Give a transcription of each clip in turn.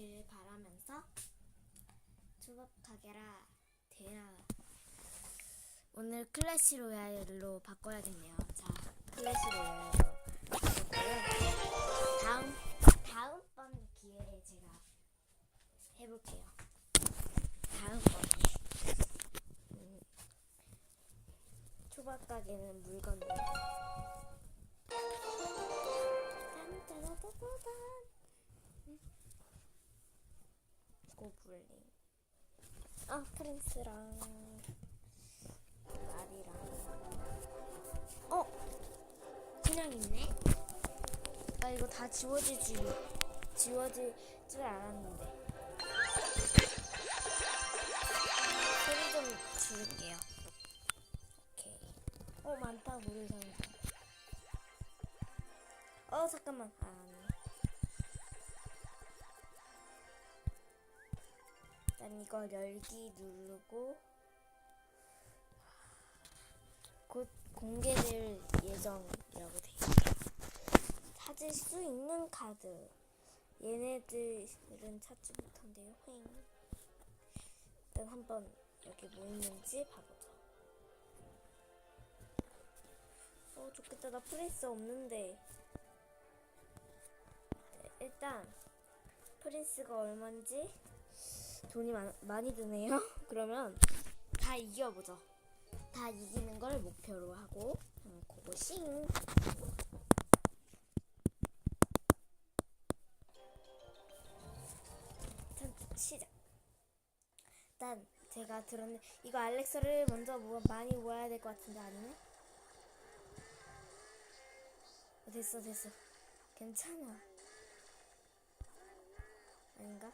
되기를 바라면서 가게라 대라 오늘 클래시 로얄로 바꿔야겠네요. 자, 클래시 로얄로. 다음 다음번 기회에 제가 해볼게요. 다음번에 음, 초밥 가게는 물건들. 고블린. 아 프린스랑 말이랑. 어 그냥 있네. 나 이거 다 지워지지 지워질 줄 알았는데. 소리 좀 줄일게요. 오케이. 어 많다 모를 상자. 어 잠깐만. 아 일단 이거 열기 누르고 곧 공개될 예정이라고 돼 있어요. 찾을 수 있는 카드. 얘네들은 찾지 못한대요. 휑. 일단 한번 여기 뭐 있는지 봐보자. 어 좋겠다. 나 프린스 없는데. 일단 프린스가 얼마인지 돈이 많, 많이 드네요. 그러면 다 이겨보죠. 다 이기는 걸 목표로 하고 음, 고고싱. 시작. 일단 제가 들었는데 이거 알렉서를 먼저 뭐 많이 모아야 될 것 같은데 아니네? 어, 됐어 됐어. 괜찮아. 아닌가?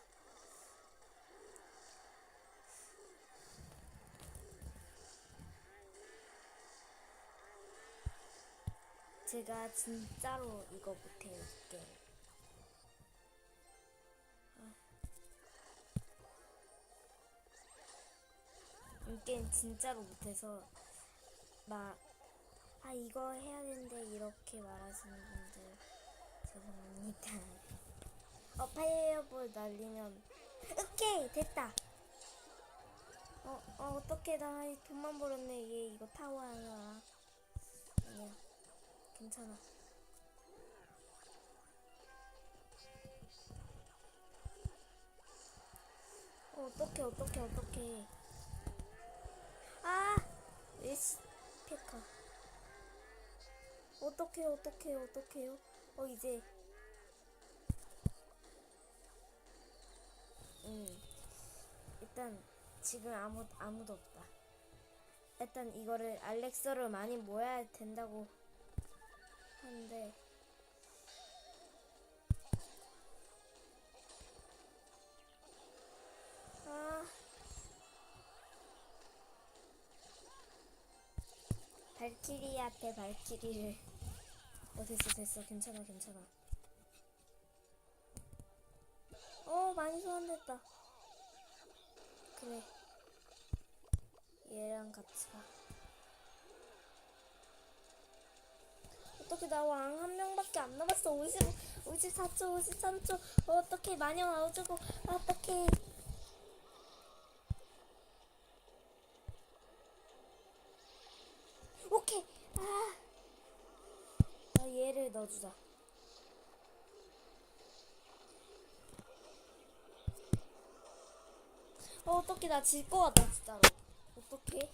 제가 진짜로 이거 못해요, 이 게임. 아. 이 게임 진짜로 못해서 막, 아, 이거 해야 되는데 이렇게 말하시는 분들 죄송합니다. 어, 파이어볼 날리면, 오케이! 됐다! 어, 어, 어떡해, 나 돈만 벌었네. 얘 이거. 아니야. 괜찮아. 어, 어떡해, 어떡해, 어떡해. 아! 에이씨, 페카. 어떡해, 어떡해, 어떡해요? 어, 이제. 음. 일단, 지금 아무, 아무도 없다. 일단 이거를 알렉서를 많이 모아야 된다고 하는데 아. 발키리한테 발키리를 어 됐어 됐어. 괜찮아 괜찮아. 어 많이 소환됐다. 그래. 얘랑 같이 가 어떻게 나 왕 한 명밖에 안 남았어. 50, 54초 53초. 어떻게 마녀 와주고 어떻게. 오케이. 아, 아 얘를 넣어주자. 어 어떡해 나질 것 같다 진짜로. 어떡해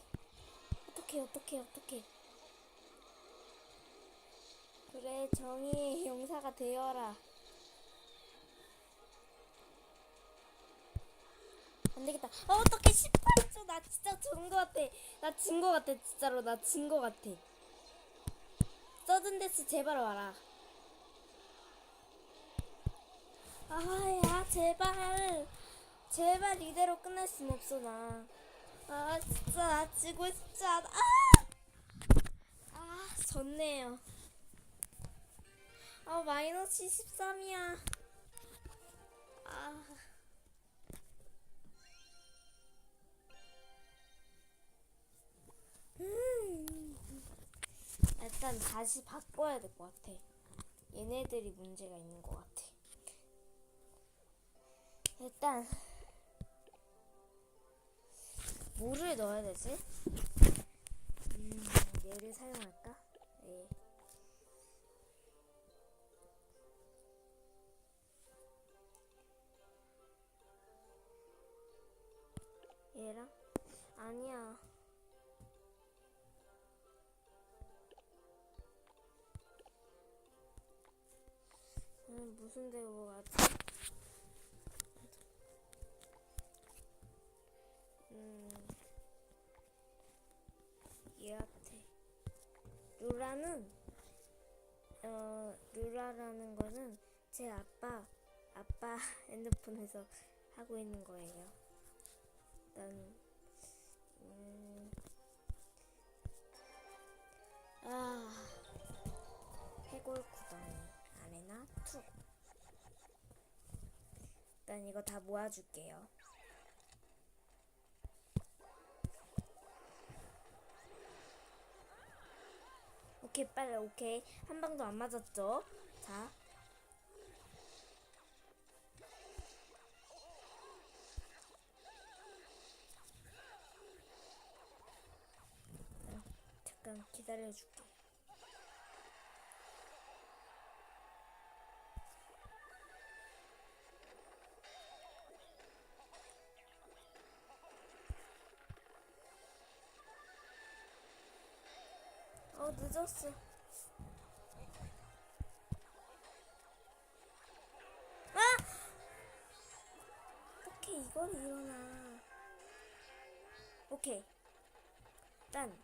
어떡해 어떡해 어떡해 그래 정의의 용사가 되어라 안되겠다 어 어떡해 18초 나 진짜 진것 같아 나진것 같아 진짜로 나진것 같아 서든데스 제발 와라 아야 제발 제발 이대로 끝날 순 없어 나. 아 진짜 나 지고 싶지 않아. 아! 아 졌네요. 아 마이너스 13이야. 아. 음. 일단 다시 바꿔야 될 것 같아. 얘네들이 문제가 있는 것 같아. 일단 뭐를 넣어야 되지? 음, 얘를 사용할까? 예. 얘랑 아니야. 음, 무슨 대고? 음, 얘한테 루라는 어 루라라는 거는 제 아빠 아빠 핸드폰에서 하고 있는 거예요. 일단 음, 아 해골 구덩이 아레나 투 일단 이거 다 모아줄게요. 오케이 빨리 오케이 한 방도 안 맞았죠? 자 잠깐 기다려줄게. 어 늦었어. 아! 어떻게 이걸 일어나? 오케이. 딴.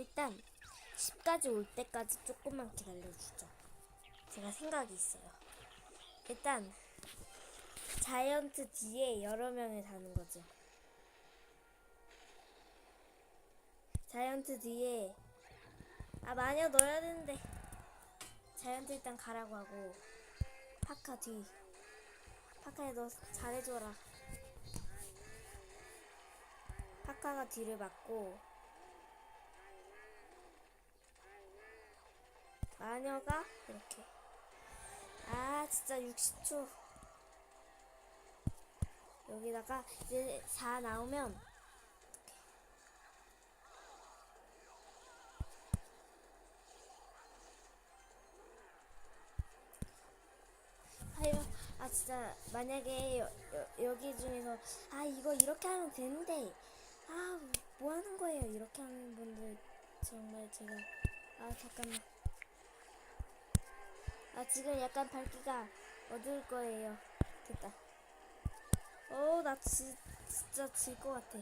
일단 10까지 올 때까지 조금만 기다려주죠. 제가 생각이 있어요. 일단 자이언트 뒤에 여러 명을 다는 거죠. 자이언트 뒤에 아 마녀 넣어야 되는데 자이언트 일단 가라고 하고 파카 뒤 파카에 너 잘해줘라. 파카가 뒤를 맞고 마녀가 이렇게. 아 진짜 60초. 여기다가 이제 4 나오면 아유 아 진짜 만약에 여, 여, 여 기 중에서 아 이거 이렇게 하면 되는데. 아 뭐 하는 거예요? 이렇게 하는 분들 정말 제가 아 잠깐만 아 지금 약간 밝기가 어두울 거예요. 됐다. 어, 나 지, 진짜 질 것 같아.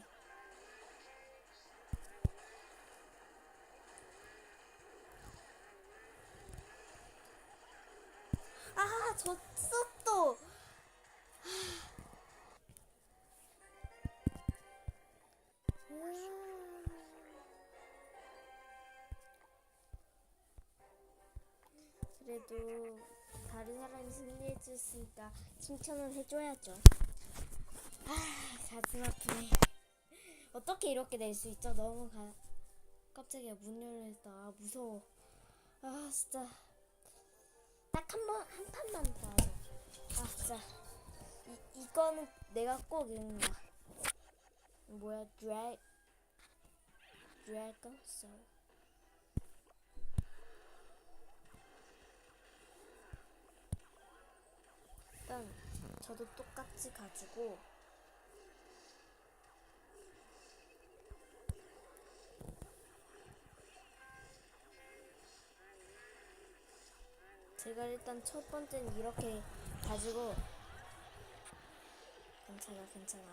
아, 졌어 그래도 다른 사람이 승리해줬으니까 칭찬을 해줘야죠. 아, 가슴 아프네. 어떻게 이렇게 낼수 있죠? 너무 가... 깜짝이야 문 열렸다. 아, 무서워. 아 진짜 딱 한 번 한 판만 더 하자. 아 진짜 이 이거는 내가 꼭 이긴다. 뭐야 드래 드래곤 소울. 일단 저도 똑같이 가지고 제가 일단 첫 번째는 이렇게 가지고 괜찮아 괜찮아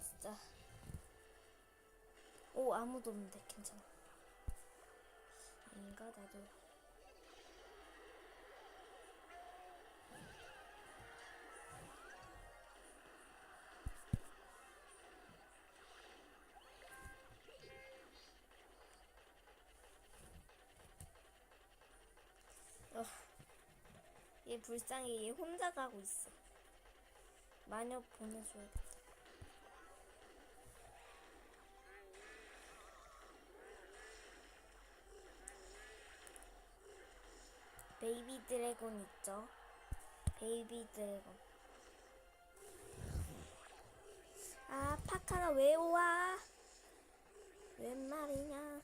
진짜. 오 아무도 없는데 괜찮아. 아닌가 나도. 어, 얘 불쌍해. 얘 혼자 가고 있어. 마녀 보내줘야겠 베이비 드래곤 있죠? 베이비 드래곤. 아, 파카나 왜 와? 웬 말이냐?